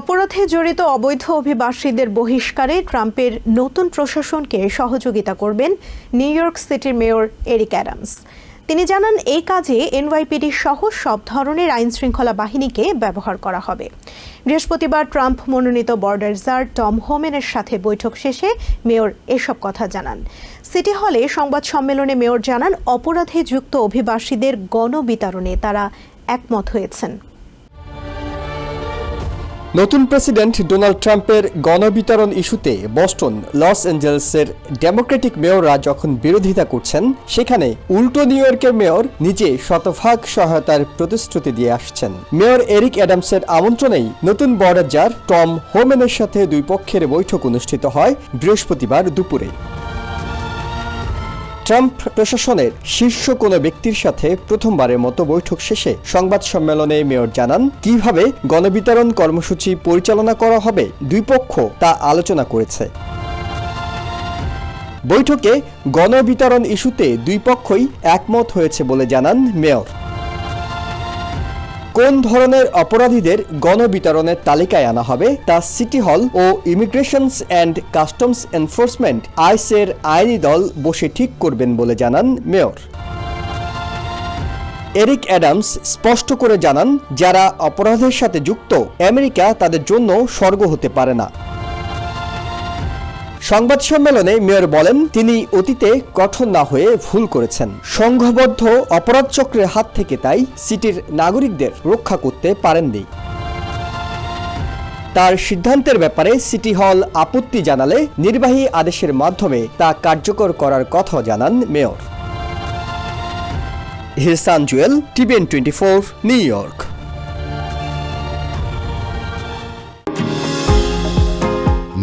অপরাধে জড়িত অবৈধ অভিবাসীদের বহিষ্কারে ট্রাম্পের নতুন প্রশাসনকে সহযোগিতা করবেন নিউ ইয়র্ক সিটির মেয়র এরিক অ্যাডামস। তিনি জানান, এই কাজে এনওয়াইপিডি সহ সব ধরনের আইন শৃঙ্খলা বাহিনীকে ব্যবহার করা হবে। বৃহস্পতিবার ট্রাম্প মনোনীত বর্ডার জার টম হোমেনের সাথে বৈঠক শেষে মেয়র এসব কথা জানান। সিটি হলে সংবাদ সম্মেলনে মেয়র জানান, অপরাধে যুক্ত অভিবাসীদের গণবিতরণে তারা একমত হয়েছেন। নতুন প্রেসিডেন্ট ডোনাল্ড ট্রাম্পের গণবিতরণ ইস্যুতে বস্টন, লস অ্যাঞ্জেলেসের ডেমোক্রেটিক মেয়ররা যখন বিরোধিতা করছেন, সেখানে উল্টো নিউ ইয়র্কের মেয়র নিজে শতভাগ সহায়তার প্রতিশ্রুতি দিয়ে আসছেন। মেয়র এরিক অ্যাডামসের আমন্ত্রণেই নতুন বর্ডার টম হোমেনের সাথে দুই পক্ষের বৈঠক অনুষ্ঠিত হয় বৃহস্পতিবার দুপুরে। ট্রাম্প প্রশাসনের শীর্ষ কোনো ব্যক্তির সাথে প্রথমবারের মতো বৈঠক শেষে সংবাদ সম্মেলনে মেয়র জানান, কীভাবে গণবিতরণ কর্মসূচি পরিচালনা করা হবে দুই পক্ষ তা আলোচনা করেছে। বৈঠকে গণবিতরণ ইস্যুতে দুই পক্ষই একমত হয়েছে বলে জানান মেয়র। কোন ধরনের অপরাধীদের গণবিতরণের তালিকায় আনা হবে তা সিটি হল ও ইমিগ্রেশনস অ্যান্ড কাস্টমস এনফোর্সমেন্ট আইসের আইনি দল বসে ঠিক করবেন বলে জানান মেয়র। এরিক অ্যাডামস স্পষ্ট করে জানান, যারা অপরাধের সাথে যুক্ত, আমেরিকা তাদের জন্য স্বর্গ হতে পারে না। সংবাদ সম্মেলনে মেয়র বলেন, তিনি অতীতে কঠোর না হয়ে ভুল করেছেন। সংঘবদ্ধ অপরাধ চক্রের হাত থেকে তাই সিটির নাগরিকদের রক্ষা করতে পারেননি। তার সিদ্ধান্তের ব্যাপারে সিটি হল আপত্তি জানালে নির্বাহী আদেশের মাধ্যমে তা কার্যকর করার কথা জানান mayor. Hirsan Jewel, TVN twenty four, New York.